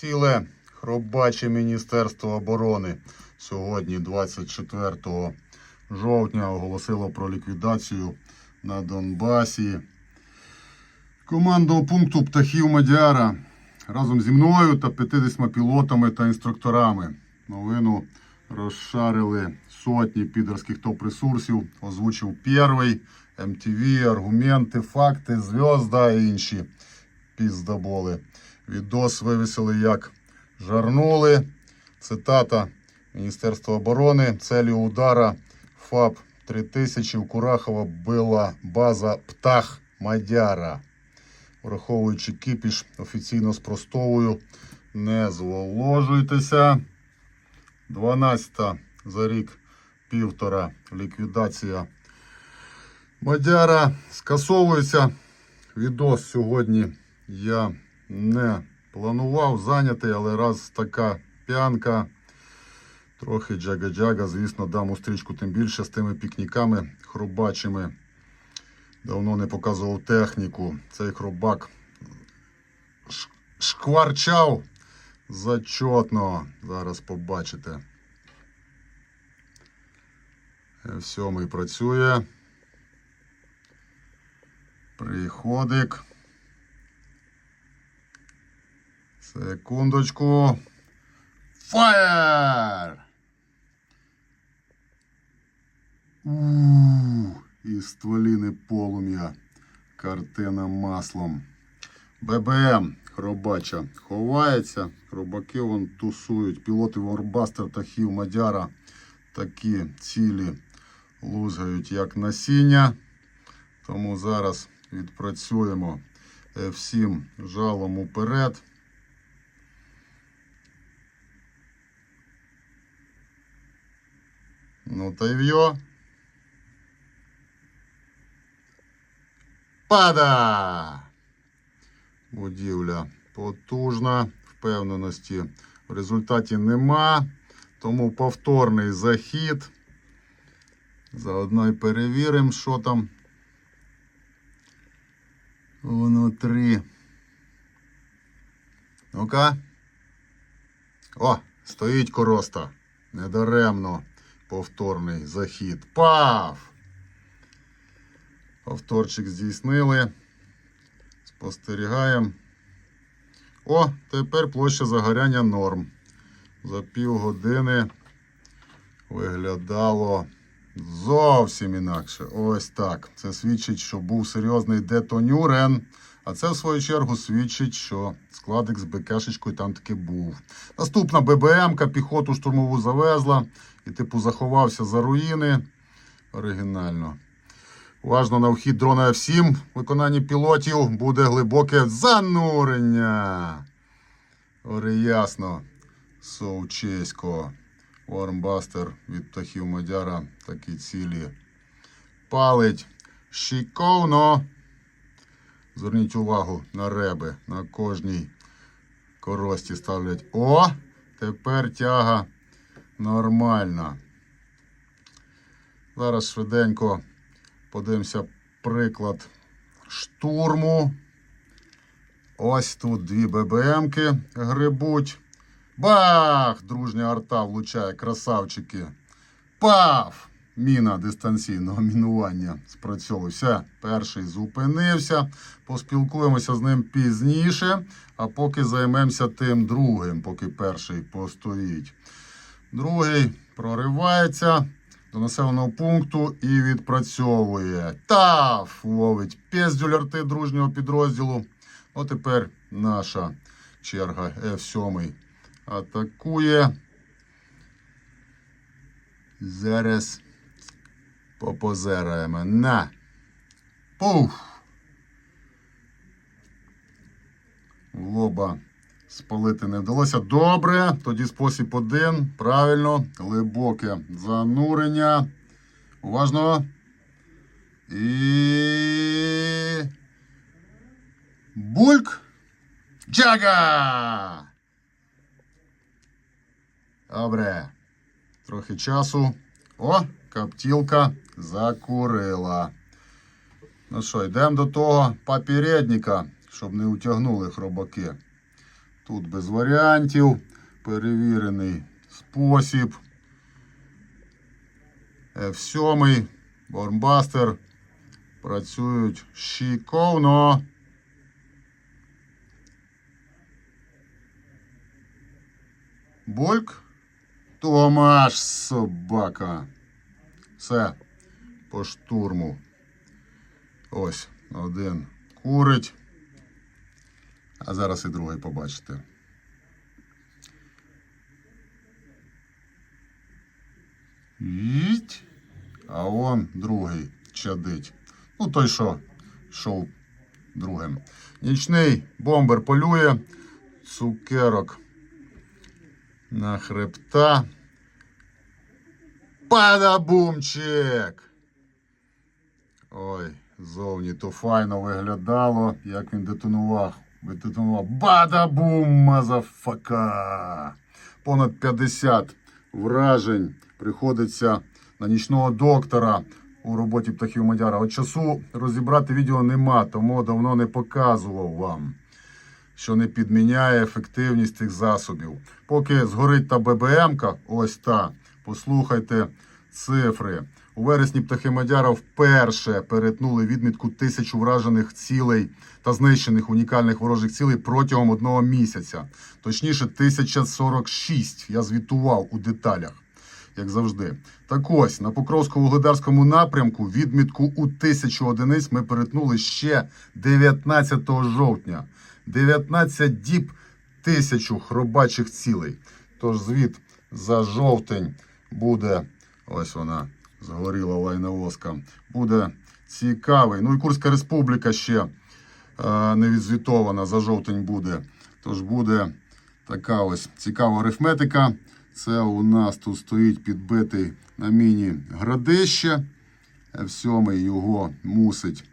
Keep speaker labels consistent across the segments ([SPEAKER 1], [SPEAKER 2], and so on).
[SPEAKER 1] Ціле хробаче Міністерство оборони сьогодні, 24 жовтня, оголосило про ліквідацію на Донбасі. Командного пункту птахів Мадяра разом зі мною та 50 пілотами та інструкторами. Новину розшарили сотні підерських топ-ресурсів, озвучив перший, MTV, аргументи, факти, зв'язда і інші піздоболи. Відос вивісили як жарнули. Цитата Міністерства оборони. Целью удара ФАП 3000 у Курахова була база птах Мадяра. Враховуючи кипіш, офіційно спростовую. Не зволожуйтеся. 12-та за рік півтора ліквідація Мадяра скасовується. Відос сьогодні я не планував зайнятий, але раз така п'янка, трохи джага-джага, звісно, дам устрічку тим більше з тими пікніками хробачими. Давно не показував техніку. Цей хробак шкварчав зачотно. Зараз побачите. Сьомий працює. Приходик. Секундочку. Фаєр! Із стволіни полум'я. Картина маслом. ББМ хробача ховається. Хробаки вон тусують. Пілоти Ворбастер та Хів Мадяра такі цілі лузгають, як насіння. Тому зараз відпрацюємо е, всім жалом уперед. Ну та й в'йо. Пада! Будівля потужна, впевненості в результаті нема. Тому повторний захід. Заодно й перевіримо, що там внутрі. Ну-ка. О, стоїть короста. Недаремно. Повторний захід. Пав! Повторчик здійснили. Спостерігаємо. О, тепер площа загоряння норм. За півгодини виглядало зовсім інакше. Ось так. Це свідчить, що був серйозний детонюрен. А це, в свою чергу, свідчить, що складик з БКшечкою там таки був. Наступна ББМка піхоту штурмову завезла і, типу, заховався за руїни. Оригінально. Уважно на вхід дрона F7 в виконанні пілотів буде глибоке занурення. Ори ясно. Совчесько. Вормбастер від птахів Мадяра такі цілі. Палить. Шиковно. Зверніть увагу на реби. На кожній корості ставлять. О! Тепер тяга нормальна. Зараз швиденько подивимося приклад штурму. Ось тут дві ББМки грибуть. Бах! Дружня арта влучає, красавчики. Пав! Міна дистанційного мінування спрацьовувався. Перший зупинився. Поспілкуємося з ним пізніше, а поки займемося тим другим, поки перший постоїть. Другий проривається до населеного пункту і відпрацьовує. Таф! Ловить пездюль арти дружнього підрозділу. От тепер наша черга F7 атакує. Зараз попозераємо. На. Пуф. Лоба спалити не вдалося. Добре. Тоді спосіб один. Правильно. Глибоке занурення. Уважно. І. Бульк. Джага! Добре. Трохи часу. О, каптілка закурила. Ну що, йдемо до того попередника, щоб не утягнули хробаки. Тут без варіантів. Перевірений спосіб. F7, Бормбастер. Працюють шиковно. Больк. Томаш, собака. Все. По штурму. Ось один курить. А зараз і другий побачите. Їть. А он другий чадить. Ну, той, що йшов другим. Нічний бомбер полює. Цукерок на хребта. Падабумчик! Ой, зовні то файно виглядало, як він детонував. Детонував. Бадабум, мазафака! Понад 50 вражень приходиться на нічного доктора у роботі птахів Мадяра. От часу розібрати відео нема, тому давно не показував вам що не підміняє ефективність цих засобів. Поки згорить та ББМка, ось та, послухайте цифри. У вересні птахи Мадяра вперше перетнули відмітку тисячу вражених цілей та знищених унікальних ворожих цілей протягом одного місяця. Точніше, 1046. Я звітував у деталях. Як завжди, так ось на Покровсько-Вугледарському напрямку відмітку у тисячу одиниць ми перетнули ще 19 жовтня. 19 діб тисячу хробачих цілей. Тож звіт за жовтень буде. Ось вона згоріла лайновоска. Буде цікавий. Ну і Курська республіка ще е, не відзвітована за жовтень буде. Тож буде така ось цікава арифметика. Це у нас тут стоїть підбитий на міні градище. F7 його мусить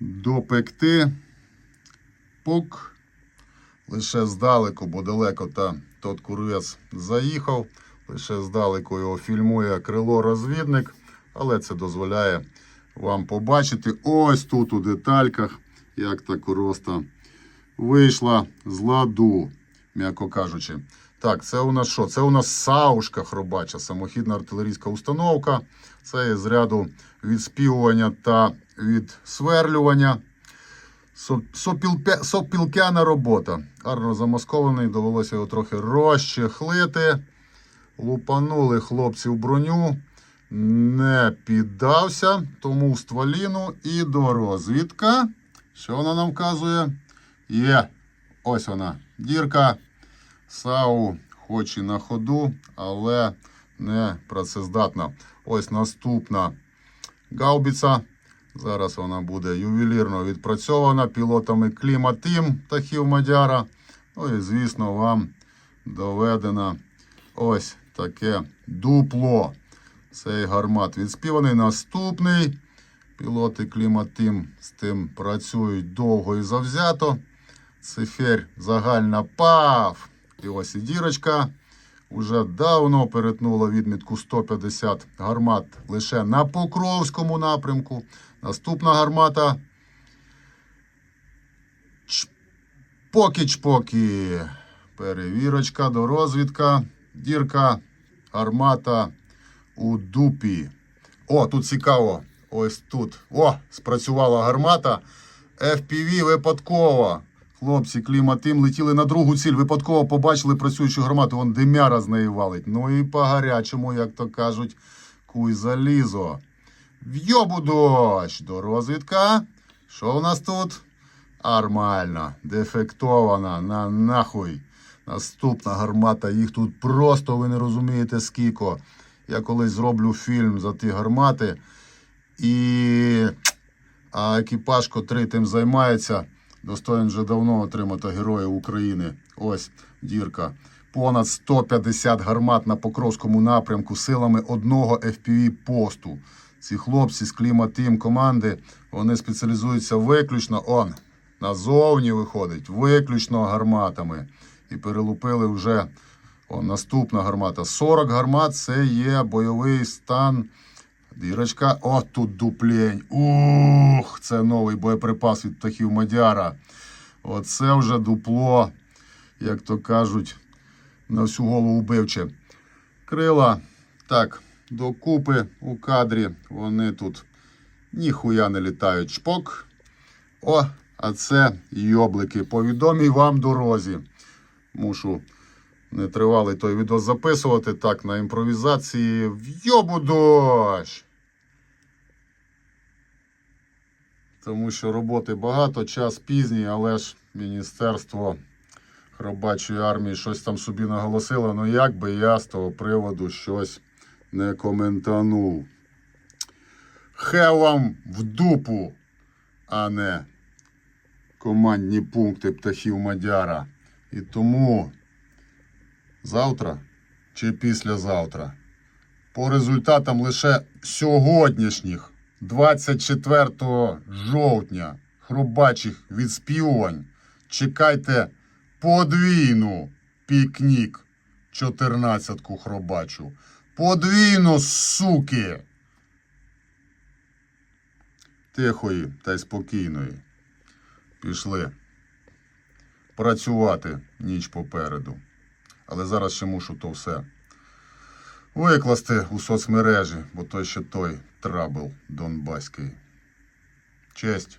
[SPEAKER 1] допекти. Пук. Лише здалеку, бо далеко та тот курець заїхав. Лише здалеку його фільмує крило-розвідник, але це дозволяє вам побачити ось тут у детальках, як та короста вийшла з ладу, м'яко кажучи. Так, це у нас що? Це у нас саушка хробача, самохідна артилерійська установка. Це із ряду відспівування та відсверлювання. Сопілкяна робота. Гарно замаскований, довелося його трохи розчехлити. Лупанули хлопці в броню. Не піддався, тому в стволіну і до розвідка. Що вона нам вказує? Є. Ось вона. Дірка. САУ хоч і на ходу, але не працездатна. Ось наступна гаубіця. Зараз вона буде ювелірно відпрацьована пілотами Кліматим птахів Мадяра. Ну і, звісно, вам доведено ось таке дупло. Цей гармат відспіваний. Наступний. Пілоти Кліматим з тим працюють довго і завзято. Цифер загальна пав. І ось і дірочка. Уже давно перетнула відмітку 150 гармат лише на Покровському напрямку. Наступна гармата. Чпокі-чпокі. Перевірочка до розвідка. Дірка. Гармата у дупі. О, тут цікаво. Ось тут. О, спрацювала гармата. FPV випадково. Хлопці, кліматим летіли на другу ціль. Випадково побачили працюючу гармату. Вон димяра з неї валить. Ну і по гарячому, як то кажуть, куй залізо. В'йобу дощ до розвідка. Що у нас тут? Нормально, дефектована, на нахуй. Наступна гармата, їх тут просто ви не розумієте скільки. Я колись зроблю фільм за ті гармати. І а екіпаж, котрий тим займається, достоїн вже давно отримати Героїв України. Ось дірка. Понад 150 гармат на Покровському напрямку силами одного FPV посту. Ці хлопці з кліматим команди вони спеціалізуються виключно он назовні виходить, виключно гарматами. І перелупили вже он, наступна гармата. 40 гармат це є бойовий стан. Дірочка, о, тут дуплень. Ух, це новий боєприпас від птахів Мадяра. Оце вже дупло як то кажуть, на всю голову бивче. Крила, так, докупи у кадрі, вони тут ніхуя не літають. Шпок. О, а це йоблики. По відомій вам дорозі. Мушу нетривалий той відео записувати. Так, на імпровізації. Вйобу дощ! Тому що роботи багато, час пізній, але ж Міністерство хробачої армії щось там собі наголосило. Ну як би я з того приводу щось не коментанув. Хе вам в дупу, а не командні пункти птахів Мадяра. І тому завтра чи післязавтра по результатам лише сьогоднішніх 24 жовтня хробачих відспівувань чекайте подвійну пікнік 14-ку хробачу. Подвійну, суки! Тихої та й спокійної. Пішли працювати ніч попереду. Але зараз ще мушу то все викласти у соцмережі, бо той ще той трабл донбаський. Честь.